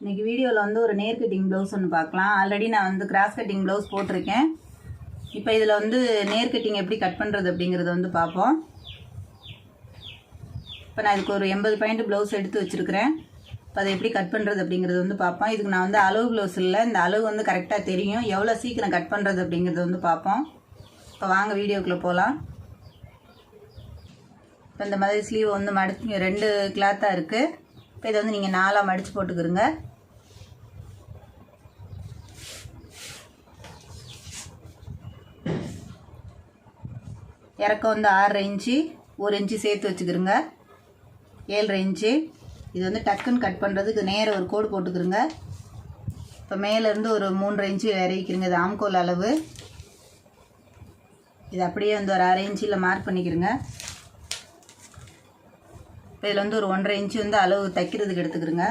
இன்றைக்கி வீடியோவில் வந்து ஒரு நேர் கட்டிங் ப்ளவுஸ் ஒன்று பார்க்கலாம். ஆல்ரெடி நான் வந்து கிராஸ் கட்டிங் ப்ளவுஸ் போட்டிருக்கேன். இப்போ இதில் வந்து நேர் கட்டிங் எப்படி கட் பண்ணுறது அப்படிங்கிறத வந்து பார்ப்போம். இப்போ நான் இதுக்கு ஒரு எண்பது பாயிண்ட் ப்ளவுஸ் எடுத்து வச்சுருக்கிறேன். இப்போ அதை எப்படி கட் பண்ணுறது அப்படிங்கிறது வந்து பார்ப்போம். இதுக்கு நான் வந்து அளவு ப்ளவுஸ் இல்லை. இந்த அளவு வந்து கரெக்டாக தெரியும். எவ்வளோ சீக்கிரம் கட் பண்ணுறது அப்படிங்கிறத வந்து பார்ப்போம். இப்போ வாங்க வீடியோக்குள்ளே போகலாம் இப்போ இந்த மாதிரி ஸ்லீவ் வந்து மடத்து ரெண்டு கிளாத்தாக இருக்குது இப்போ இதை வந்து நீங்கள் நாலாக மடித்து போட்டுக்கிறங்க இறக்கம் வந்து ஆறரை இன்ச்சு ஒரு இன்ச்சு சேர்த்து வச்சுக்கிறோங்க ஏழரை இன்ச்சு. இது வந்து டக்குன்னு கட் பண்ணுறதுக்கு நேராக ஒரு கோடு போட்டுக்கிறோங்க இப்போ மேலேருந்து ஒரு மூன்றரை இன்ச்சு இறக்கிக்கிறங்க இது ஆம்கோல் அளவு. இது அப்படியே வந்து ஒரு அரை இன்ச்சில் மார்க் பண்ணிக்கிறோங்க இப்போ இதில் வந்து ஒரு ஒன்றரை இன்ச்சு வந்து அளவு தைக்கிறதுக்கு எடுத்துக்கிறோங்க.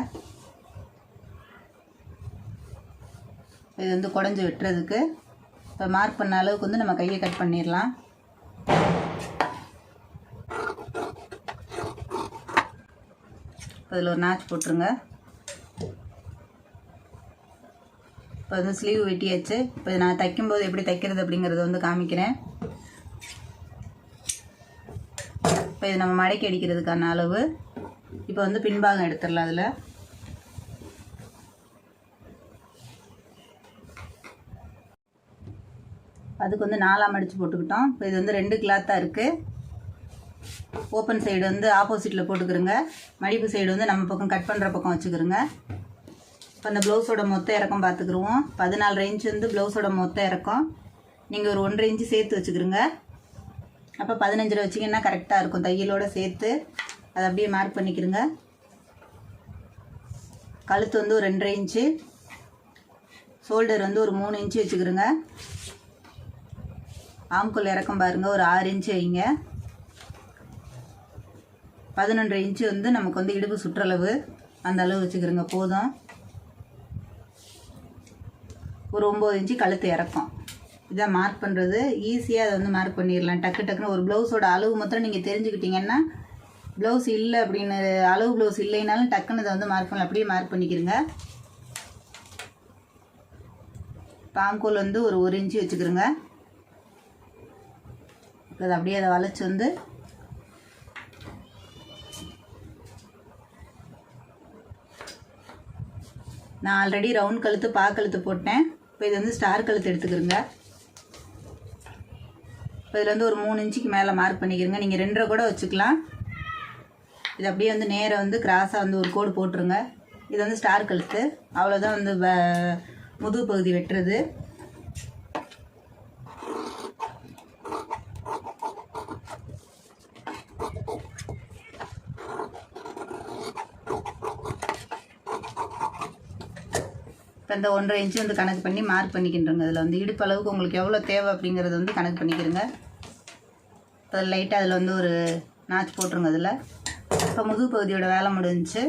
இது வந்து குடஞ்சி வெட்டுறதுக்கு. இப்போ மார்க் பண்ண அளவுக்கு வந்து நம்ம கையை கட் பண்ணிடலாம். இப்போ இதில் ஒரு நாச் போட்டுருங்க. இப்போ வந்து ஸ்லீவ் வெட்டியாச்சு. இப்போ நான் தைக்கும்போது எப்படி தைக்கிறது அப்படிங்கிறத வந்து காமிக்கிறேன் இப்போ இது நம்ம மடக்கி அடிக்கிறதுக்கான அளவு இப்போ வந்து பின்பாகம் எடுத்துடலாம் அதில். அதுக்கு வந்து நாலாம் அடித்து போட்டுக்கிட்டோம். இப்போ இது வந்து ரெண்டு கிளாத்தாக இருக்குது ஓப்பன் சைடு வந்து ஆப்போசிட்டில் போட்டுக்கிறோங்க. மடிப்பு சைடு வந்து நம்ம பக்கம் கட் பண்ணுற பக்கம் வச்சுக்கிறோங்க. இப்போ அந்த ப்ளவுஸோட மொத்த இறக்கம் பார்த்துக்குருவோம். பதினாலு இன்ச் வந்து ப்ளவுஸோட மொத்த இறக்கம். நீங்கள் ஒரு ஒன்றரை இன்ச்சு சேர்த்து வச்சுக்கிறோங்க. அப்போ பதினஞ்சில் வச்சிங்கன்னா கரெக்டாக இருக்கும். தையலோட சேர்த்து அதை அப்படியே மார்க் பண்ணிக்கிறோங்க கழுத்து வந்து ஒரு ரெண்டரை இன்ச்சு. ஷோல்டர் வந்து ஒரு மூணு இன்ச்சு வச்சுக்கிறோங்க ஆம்குள் இறக்கம் பாருங்கள் ஒரு ஆறு இன்ச்சு வைங்க. பதினொன்றரை இன்ச்சு வந்து நமக்கு வந்து இடுப்பு சுற்றளவு அந்த அளவு வச்சுக்கிறோங்க போதும். ஒரு ஒம்பது இன்ச்சு கழுத்து இறக்கம். இதான் மார்க் பண்ணுறது ஈஸியாக அதை வந்து மார்க் பண்ணிடலாம். டக்கு டக்குன்னு ஒரு ப்ளவுஸோட அளவு மாத்திரம் நீங்கள் தெரிஞ்சுக்கிட்டீங்கன்னா ப்ளவுஸ் இல்லை அப்படின்னு அளவு ப்ளவுஸ் இல்லைனாலும் டக்குன்னு இதை வந்து மார்க் பண்ணலாம். அப்படியே மார்க் பண்ணிக்கிறங்க பாம்கோல் வந்து ஒரு ஒரு இன்ச்சு வச்சுக்கிறோங்க அதை அப்படியே அதை வளைச்சி வந்து நான் ஆல்ரெடி ரவுண்ட் கழுத்து பா கழுத்து போட்டேன். இப்போ இது வந்து ஸ்டார் கழுத்து எடுத்துக்கிறேங்க இப்போ இதில் வந்து ஒரு மூணு இன்ச்சுக்கு மேலே மார்க் பண்ணிக்கிறங்க நீங்கள் ரெண்டரை கூட வச்சுக்கலாம். இது அப்படியே வந்து நேராக வந்து கிராஸாக வந்து ஒரு கோடு போட்டுருங்க. இது வந்து ஸ்டார் கழுத்து. அவ்வளோதான் வந்து வ- முதுகு பகுதி வெட்டுறது. இப்போ இந்த ஒன்றரை இன்ச்சு வந்து கணக்கு பண்ணி மார்க் பண்ணிக்கின்றோங்க. இதில் வந்து இடுப்பு அளவுக்கு உங்களுக்கு எவ்வளோ தேவை அப்படிங்கிறத வந்து கணக்கு பண்ணிக்கிறோங்க இப்போ லைட்டாக அதில் வந்து ஒரு நாச் போட்டுருங்க அதில். இப்போ முதுகு பகுதியோட வேலை முடிஞ்சுச்சு.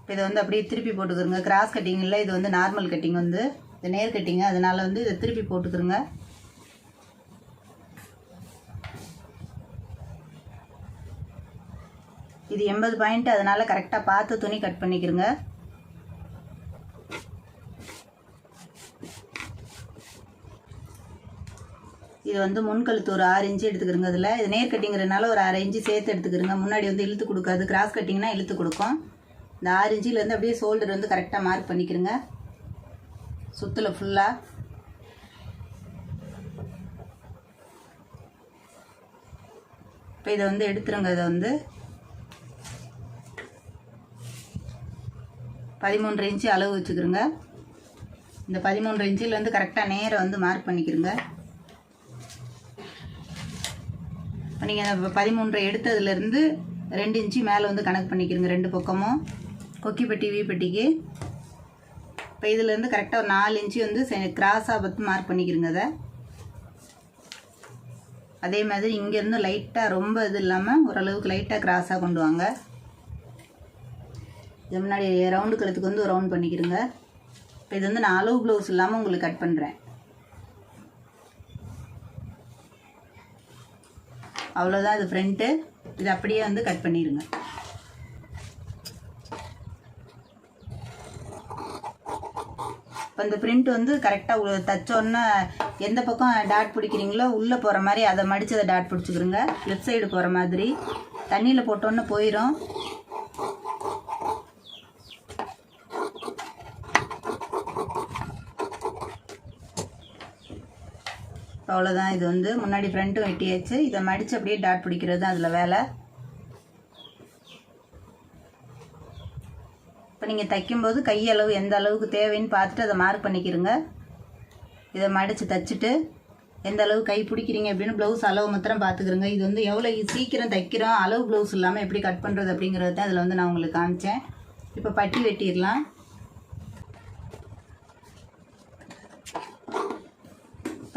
இப்போ இதை வந்து அப்படியே திருப்பி போட்டுக்கிறோங்க கிராஸ் கட்டிங் இல்லை இது வந்து நார்மல் கட்டிங் வந்து இது நேர் கட்டிங்க அதனால் வந்து இதை திருப்பி போட்டுக்கிறோங்க இது எண்பது பாயிண்ட் அதனால் கரெக்டாக பார்த்து துணி கட் பண்ணிக்கிறோங்க இது வந்து முன்கழுத்து ஒரு ஆறு இன்ச்சு எடுத்துக்கிறோங்க அதில் இது நேர் கட்டிங்கிறதுனால ஒரு அரை இன்ச்சு சேர்த்து எடுத்துக்கிறோங்க முன்னாடி வந்து இழுத்து கொடுக்காது. கிராஸ் கட்டிங்னா இழுத்து கொடுக்கும். இந்த ஆறு இன்ச்சிலேருந்து அப்படியே ஷோல்டர் வந்து கரெக்டாக மார்க் பண்ணிக்கிறோங்க சுத்தில் ஃபுல்லாக இப்போ இதை வந்து எடுத்துருங்க இதை வந்து. பதிமூன்று இன்ச்சு அளவு வச்சுக்கிறோங்க இந்த பதிமூன்று இன்ச்சில் வந்து கரெக்டாக நேரம் வந்து மார்க் பண்ணிக்கிறோங்க இப்போ நீங்கள் பதிமூன்றை எடுத்ததுலேருந்து ரெண்டு இன்ச்சு மேலே வந்து கணக்கு பண்ணிக்கிறோங்க ரெண்டு பக்கமும். கொக்கிப்பட்டி வீப்பட்டிக்கு இப்போ இதுலேருந்து கரெக்டாக ஒரு நாலு இன்ச்சு வந்து கிராஸாக பார்த்து மார்க் பண்ணிக்கிறோங்க அதை. அதே மாதிரி இங்கேருந்து லைட்டாக ரொம்ப இது இல்லாமல் ஓரளவுக்கு லைட்டாக கிராஸாக கொண்டு வாங்க. இது முன்னாடி ரவுண்டு கழுத்துக்கு வந்து ரவுண்ட் பண்ணிக்கிறங்க இப்போ இது வந்து நான் அளவு ப்ளவுஸ் இல்லாமல் உங்களுக்கு கட் பண்ணுறேன் அவ்வளோதான் இது ஃப்ரண்ட்டு இது அப்படியே வந்து கட் பண்ணிடுங்க இப்போ இந்த பிரிண்ட் வந்து கரெக்டாக தைச்சோன்னே எந்த பக்கம் டாட் பிடிக்கிறீங்களோ உள்ளே போகிற மாதிரி அதை மடித்து அதை டாட் பிடிச்சிக்கிறோங்க லெஃப்ட் சைடு போகிற மாதிரி. தண்ணியில் போட்டோன்னே போயிடும் அவ்வளோதான் இது வந்து முன்னாடி ஃப்ரண்ட்டும் வெட்டியாச்சு. இதை மடித்து அப்படியே டாட் பிடிக்கிறது தான் அதில் வேலை. இப்போ நீங்கள் தைக்கும்போது கையளவு எந்த அளவுக்கு தேவைன்னு பார்த்துட்டு அதை மார்க் பண்ணிக்கிறங்க இதை மடித்து தைச்சிட்டு எந்த அளவு கை பிடிக்கிறீங்க அப்படின்னு ப்ளவுஸ் அளவு மாத்திரம் பார்த்துக்கிறோங்க இது வந்து எவ்வளோ சீக்கிரம் தைக்கிறோம் அளவு ப்ளவுஸ் இல்லாமல் எப்படி கட் பண்ணுறது அப்படிங்கிறது தான் இதில் வந்து நான் உங்களுக்கு காமிச்சேன். இப்போ பட்டி வெட்டிடலாம்.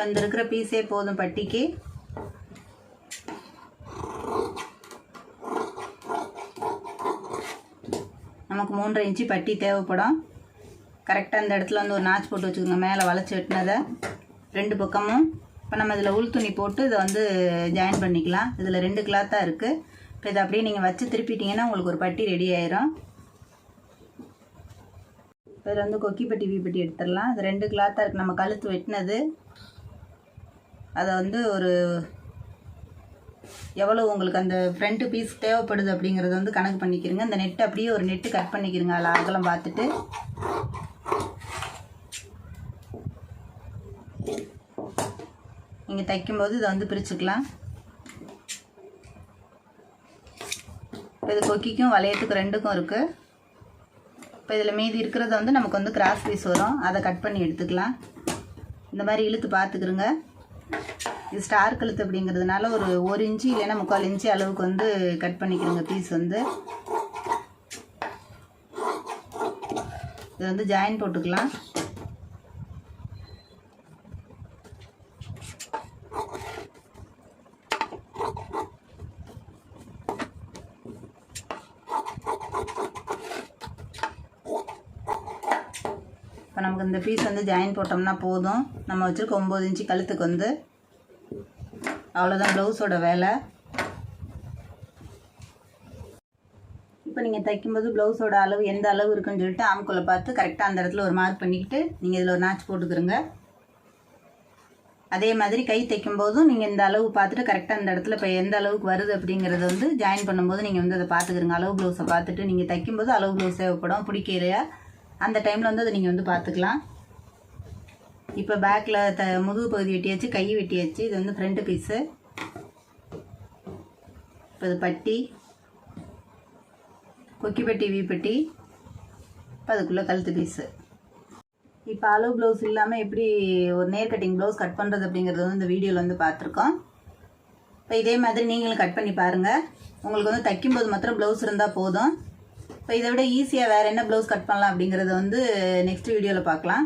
இப்போ இந்த இருக்கிற பீஸே போதும் பட்டிக்கு. நமக்கு மூன்றரை இன்ச்சு பட்டி தேவைப்படும். கரெக்டாக இந்த இடத்துல வந்து ஒரு நாச்சு போட்டு வச்சுக்கோங்க. மேலே வளைச்சி வெட்டினதை. ரெண்டு பக்கமும். இப்போ நம்ம இதில் உள் துணி போட்டு இதை வந்து ஜாயின் பண்ணிக்கலாம். இதில் ரெண்டு கிளாத்தாக இருக்குது இப்போ இதை அப்படியே நீங்கள் வச்சு திருப்பிட்டிங்கன்னா உங்களுக்கு ஒரு பட்டி ரெடி ஆயிரும். இப்போ இதில் வந்து கொக்கி பட்டி வி பட்டி எடுத்துடலாம். இது ரெண்டு கிளாத்தாக இருக்குது நம்ம கழுத்து வெட்டினது. அதை வந்து ஒரு எவ்வளோ உங்களுக்கு அந்த ஃப்ரண்ட்டு பீஸ் தேவைப்படுது அப்படிங்கிறத வந்து கணக்கு பண்ணிக்கிறங்க. இந்த நெட்டு அப்படியே ஒரு நெட்டு கட் பண்ணிக்கிறங்க. அதில் அகலம் பார்த்துட்டு. நீங்கள் தைக்கும்போது இதை வந்து பிரிச்சுக்கலாம். இப்போ இது கொக்கிக்கும் வளையத்துக்கும் ரெண்டுக்கும் இருக்குது இப்போ இதில் மீதி இருக்கிறத வந்து நமக்கு வந்து கிராஸ் பீஸ் வரும். அதை கட் பண்ணி எடுத்துக்கலாம். இந்த மாதிரி இழுத்து பார்த்துக்குருங்க. இது ஸ்டார் கழுத்து அப்படிங்கிறதுனால ஒரு ஒரு இன்ச்சு இல்லைன்னா முக்கால் இன்ச்சு அளவுக்கு வந்து கட் பண்ணிக்கிறோங்க பீஸ் வந்து. இது வந்து ஜாயின் போட்டுக்கலாம். இப்போ நமக்கு இந்த பீஸ் வந்து ஜாயின் போட்டோம்னா போதும். நம்ம வச்சுருக்க ஒம்பது இன்ச்சு கழுத்துக்கு வந்து அவ்வளோதான் ப்ளவுஸோட வேலை. இப்போ நீங்கள் தைக்கும்போது ப்ளவுஸோட அளவு எந்த அளவு இருக்குன்னு சொல்லிட்டு ஆம்குள்ளே பார்த்து கரெக்டாக அந்த இடத்துல ஒரு மார்க் பண்ணிக்கிட்டு நீங்கள் இதில் ஒரு நாச் போட்டுக்கிறங்க அதே மாதிரி கை தைக்கும் போதும் நீங்கள் இந்த அளவு பார்த்துட்டு கரெக்டாக அந்த இடத்துல இப்போ எந்த அளவுக்கு வருது அப்படிங்கிறத வந்து ஜாயின் பண்ணும்போது நீங்கள் வந்து அதை பார்த்துக்கிறங்க அளவு ப்ளவுஸை பார்த்துட்டு நீங்கள் தைக்கும்போது அளவு ப்ளவுஸ் தேவைப்படும் பிடிக்கலையா அந்த டைமில் வந்து அதை நீங்கள் வந்து பார்த்துக்கலாம். இப்போ பேக்கில் த முதுகு பகுதி வெட்டியாச்சு கை வெட்டியாச்சு. இது வந்து ஃப்ரண்ட்டு பீஸு இப்போ இது பட்டி. கொக்கிப்பட்டி வீப்பட்டி இப்போ அதுக்குள்ளே கழுத்து பீஸு இப்போ அளவு ப்ளவுஸ் இல்லாமல் எப்படி ஒரு நேர் கட்டிங் ப்ளவுஸ் கட் பண்ணுறது அப்படிங்கிறது வந்து இந்த வீடியோவில் வந்து பார்த்துருக்கோம். இப்போ இதே மாதிரி நீங்களும் கட் பண்ணி பாருங்கள் உங்களுக்கு வந்து தைக்கும்போது மாத்திரம் ப்ளவுஸ் இருந்தால் போதும். இப்போ இதை விட ஈஸியாக வேறு என்ன ப்ளவுஸ் கட் பண்ணலாம் அப்படிங்கிறத வந்து நெக்ஸ்ட் வீடியோவில் பார்க்கலாம்.